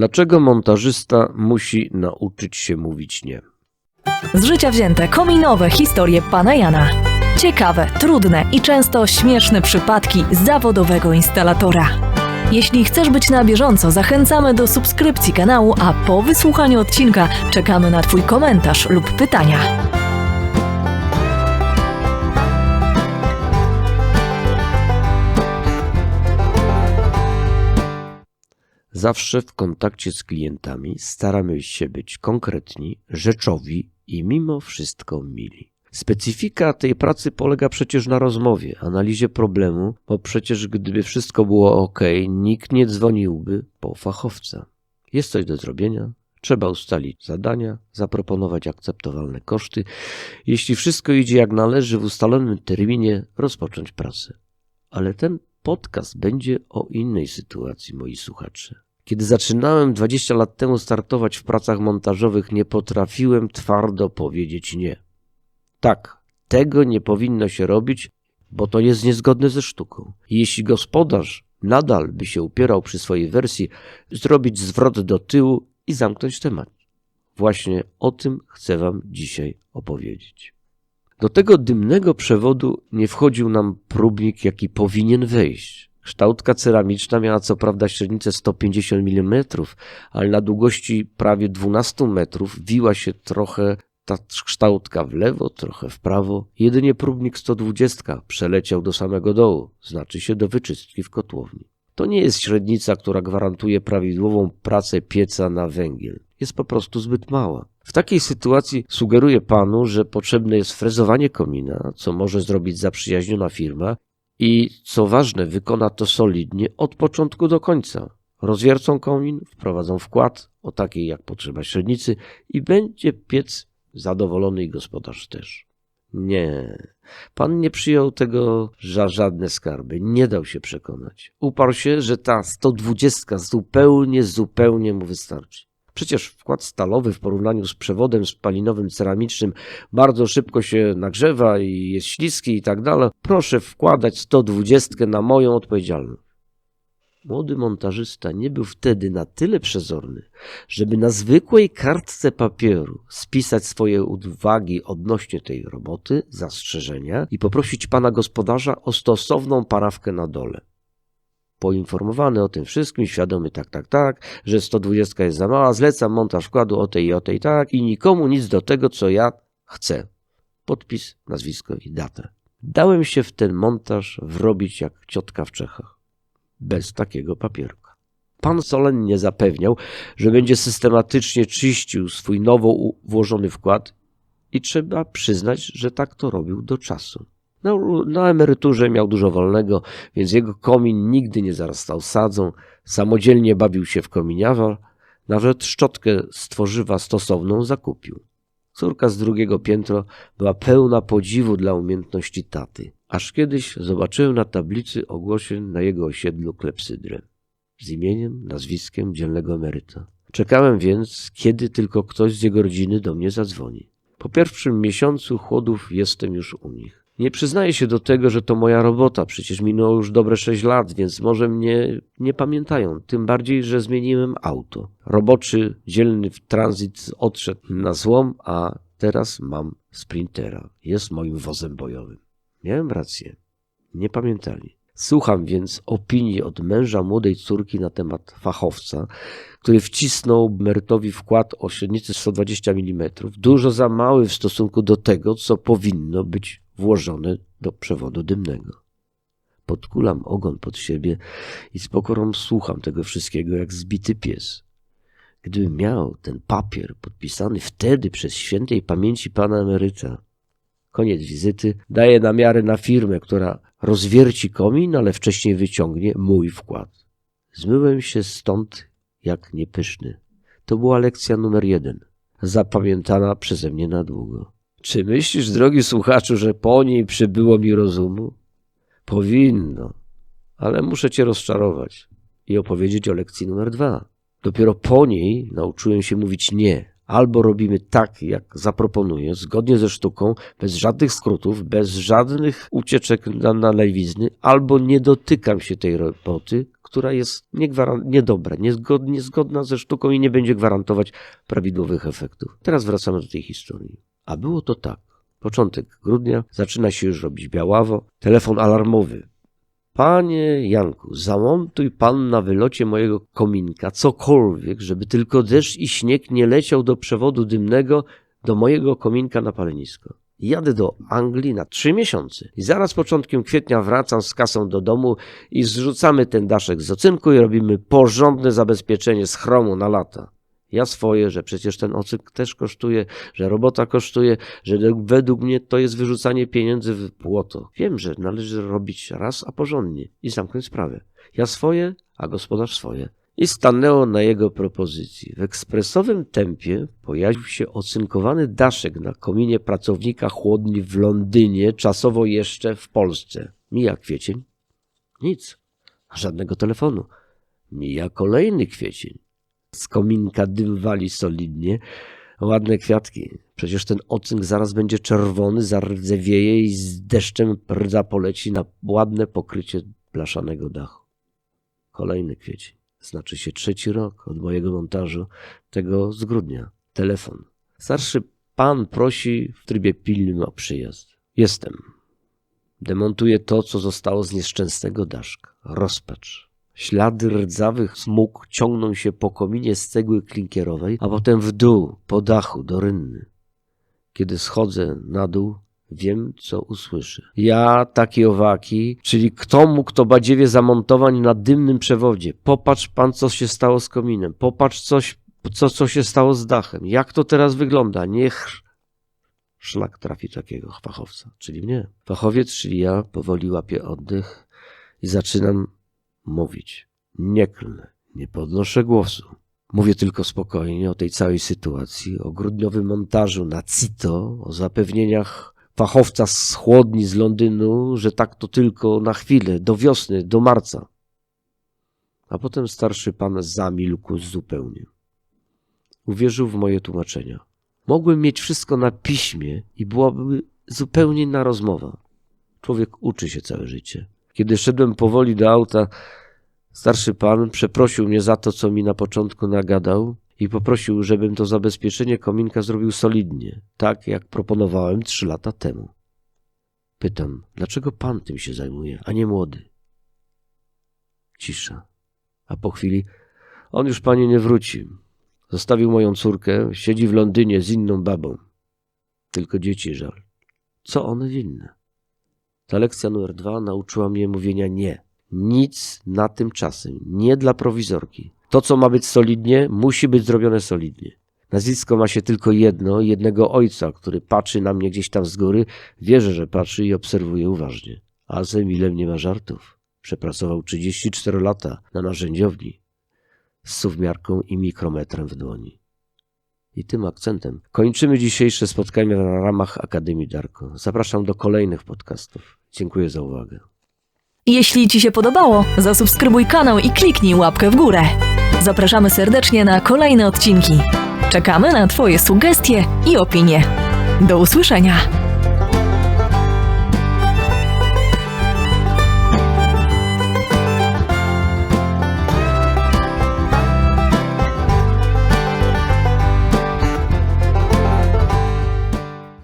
Dlaczego montażysta musi nauczyć się mówić nie? Z życia wzięte kominowe historie pana Jana. Ciekawe, trudne i często śmieszne przypadki zawodowego instalatora. Jeśli chcesz być na bieżąco, zachęcamy do subskrypcji kanału, a po wysłuchaniu odcinka czekamy na Twój komentarz lub pytania. Zawsze w kontakcie z klientami staramy się być konkretni, rzeczowi i mimo wszystko mili. Specyfika tej pracy polega przecież na rozmowie, analizie problemu, bo przecież gdyby wszystko było ok, nikt nie dzwoniłby po fachowca. Jest coś do zrobienia, trzeba ustalić zadania, zaproponować akceptowalne koszty. Jeśli wszystko idzie jak należy, w ustalonym terminie rozpocząć pracę. Ale ten podcast będzie o innej sytuacji, moi słuchacze. Kiedy zaczynałem 20 lat temu startować w pracach montażowych, nie potrafiłem twardo powiedzieć nie. Tak, tego nie powinno się robić, bo to jest niezgodne ze sztuką. Jeśli gospodarz nadal by się upierał przy swojej wersji, zrobić zwrot do tyłu i zamknąć temat. Właśnie o tym chcę Wam dzisiaj opowiedzieć. Do tego dymnego przewodu nie wchodził nam próbnik, jaki powinien wejść. Kształtka ceramiczna miała co prawda średnicę 150 mm, ale na długości prawie 12 metrów wiła się trochę ta kształtka w lewo, trochę w prawo. Jedynie próbnik 120 przeleciał do samego dołu, znaczy się do wyczystki w kotłowni. To nie jest średnica, która gwarantuje prawidłową pracę pieca na węgiel. Jest po prostu zbyt mała. W takiej sytuacji sugeruję panu, że potrzebne jest frezowanie komina, co może zrobić zaprzyjaźniona firma i co ważne, wykona to solidnie od początku do końca. Rozwiercą komin, wprowadzą wkład o takiej jak potrzeba średnicy i będzie piec zadowolony i gospodarz też. Nie, pan nie przyjął tego za żadne skarby, nie dał się przekonać. Uparł się, że ta 120 zupełnie, zupełnie mu wystarczy. Przecież wkład stalowy w porównaniu z przewodem spalinowym ceramicznym bardzo szybko się nagrzewa i jest śliski i tak dalej. Proszę wkładać 120 na moją odpowiedzialność. Młody montażysta nie był wtedy na tyle przezorny, żeby na zwykłej kartce papieru spisać swoje uwagi odnośnie tej roboty, zastrzeżenia i poprosić pana gospodarza o stosowną parawkę na dole. Poinformowany o tym wszystkim, świadomy tak, tak, tak, że 120 jest za mała, zlecam montaż wkładu o tej i o tej tak i nikomu nic do tego, co ja chcę. Podpis, nazwisko i datę. Dałem się w ten montaż wrobić jak ciotka w Czechach bez takiego papierka. Pan solennie zapewniał, że będzie systematycznie czyścił swój nowo włożony wkład i trzeba przyznać, że tak to robił do czasu. Na, na emeryturze miał dużo wolnego, więc jego komin nigdy nie zarastał sadzą, samodzielnie bawił się w kominiawar, nawet szczotkę z tworzywa stosowną zakupił. Córka z drugiego piętra była pełna podziwu dla umiejętności taty aż kiedyś zobaczyłem na tablicy ogłoszeń na jego osiedlu klepsydrę z imieniem, nazwiskiem dzielnego emeryta. Czekałem więc, kiedy tylko ktoś z jego rodziny do mnie zadzwoni. Po pierwszym miesiącu chłodów jestem już u nich. Nie przyznaję się do tego, że to moja robota, przecież minęło już dobre sześć lat, więc może mnie nie pamiętają, tym bardziej, że zmieniłem auto. Roboczy, dzielny w tranzyt odszedł na złom, a teraz mam sprintera. Jest moim wozem bojowym. Miałem rację. Nie pamiętali. Słucham więc opinii od męża młodej córki na temat fachowca, który wcisnął Mertowi wkład o średnicy 120 mm, dużo za mały w stosunku do tego, co powinno być włożone do przewodu dymnego. Podkulam ogon pod siebie i z pokorą słucham tego wszystkiego jak zbity pies. Gdybym miał ten papier podpisany wtedy przez świętej pamięci pana emeryta, Koniec wizyty. Daję namiary na firmę, która rozwierci komin, ale wcześniej wyciągnie mój wkład. Zmyłem się stąd jak niepyszny. To była lekcja numer jeden, zapamiętana przeze mnie na długo. Czy myślisz, drogi słuchaczu, że po niej przybyło mi rozumu? Powinno, ale muszę cię rozczarować i opowiedzieć o lekcji numer dwa. Dopiero po niej nauczyłem się mówić nie, Albo robimy tak, jak zaproponuję, zgodnie ze sztuką, bez żadnych skrótów, bez żadnych ucieczek na, na lewizny, albo nie dotykam się tej roboty, która jest niedobra, niezgod- niezgodna ze sztuką i nie będzie gwarantować prawidłowych efektów. Teraz wracamy do tej historii. A było to tak. Początek grudnia, zaczyna się już robić białawo, telefon alarmowy. Panie Janku, zamontuj pan na wylocie mojego kominka cokolwiek, żeby tylko deszcz i śnieg nie leciał do przewodu dymnego do mojego kominka na palenisko. Jadę do Anglii na trzy miesiące i zaraz początkiem kwietnia wracam z kasą do domu i zrzucamy ten daszek z ocynku i robimy porządne zabezpieczenie schromu na lata. Ja swoje, że przecież ten ocynk też kosztuje, że robota kosztuje, że według mnie to jest wyrzucanie pieniędzy w błoto. Wiem, że należy robić raz, a porządnie i zamknąć sprawę. Ja swoje, a gospodarz swoje. I stanęło na jego propozycji. W ekspresowym tempie pojawił się ocynkowany daszek na kominie pracownika chłodni w Londynie, czasowo jeszcze w Polsce. Mija kwiecień. Nic. Żadnego telefonu. Mija kolejny kwiecień. Z kominka dym wali solidnie. Ładne kwiatki. Przecież ten ocynk zaraz będzie czerwony, zardzewieje i z deszczem rdza poleci na ładne pokrycie blaszanego dachu. Kolejny kwiecień. Znaczy się trzeci rok od mojego montażu, tego z grudnia. Telefon. Starszy pan prosi w trybie pilnym o przyjazd. Jestem. Demontuję to, co zostało z nieszczęsnego daszka. Rozpacz. Ślady rdzawych smug ciągną się po kominie z cegły klinkierowej, a potem w dół, po dachu, do rynny. Kiedy schodzę na dół, wiem, co usłyszę. Ja, taki owaki, czyli kto mógł to badziewie zamontować na dymnym przewodzie? Popatrz pan, co się stało z kominem. Popatrz, coś, co, co się stało z dachem. Jak to teraz wygląda? Niech szlak trafi takiego fachowca, czyli mnie. Fachowiec, czyli ja, powoli łapię oddech i zaczynam mówić. Nie klnę, nie podnoszę głosu. Mówię tylko spokojnie o tej całej sytuacji, o grudniowym montażu na CITO, o zapewnieniach fachowca z chłodni z Londynu, że tak to tylko na chwilę, do wiosny, do marca. A potem starszy pan zamilkł zupełnie. Uwierzył w moje tłumaczenia. Mogłem mieć wszystko na piśmie i byłaby zupełnie inna rozmowa. Człowiek uczy się całe życie. Kiedy szedłem powoli do auta, starszy pan przeprosił mnie za to, co mi na początku nagadał i poprosił, żebym to zabezpieczenie kominka zrobił solidnie, tak jak proponowałem trzy lata temu. Pytam, dlaczego pan tym się zajmuje, a nie młody? Cisza. A po chwili, on już panie nie wróci. Zostawił moją córkę, siedzi w Londynie z inną babą. Tylko dzieci żal. Co one winne? Ta lekcja numer dwa nauczyła mnie mówienia nie. Nic na tym czasem. Nie dla prowizorki. To, co ma być solidnie, musi być zrobione solidnie. Nazwisko ma się tylko jedno, jednego ojca, który patrzy na mnie gdzieś tam z góry, wierzę, że patrzy i obserwuje uważnie. A z Emilem nie ma żartów. Przepracował 34 lata na narzędziowni z suwmiarką i mikrometrem w dłoni. I tym akcentem kończymy dzisiejsze spotkanie w ramach Akademii Darko. Zapraszam do kolejnych podcastów. Dziękuję za uwagę. Jeśli Ci się podobało, zasubskrybuj kanał i kliknij łapkę w górę. Zapraszamy serdecznie na kolejne odcinki. Czekamy na Twoje sugestie i opinie. Do usłyszenia!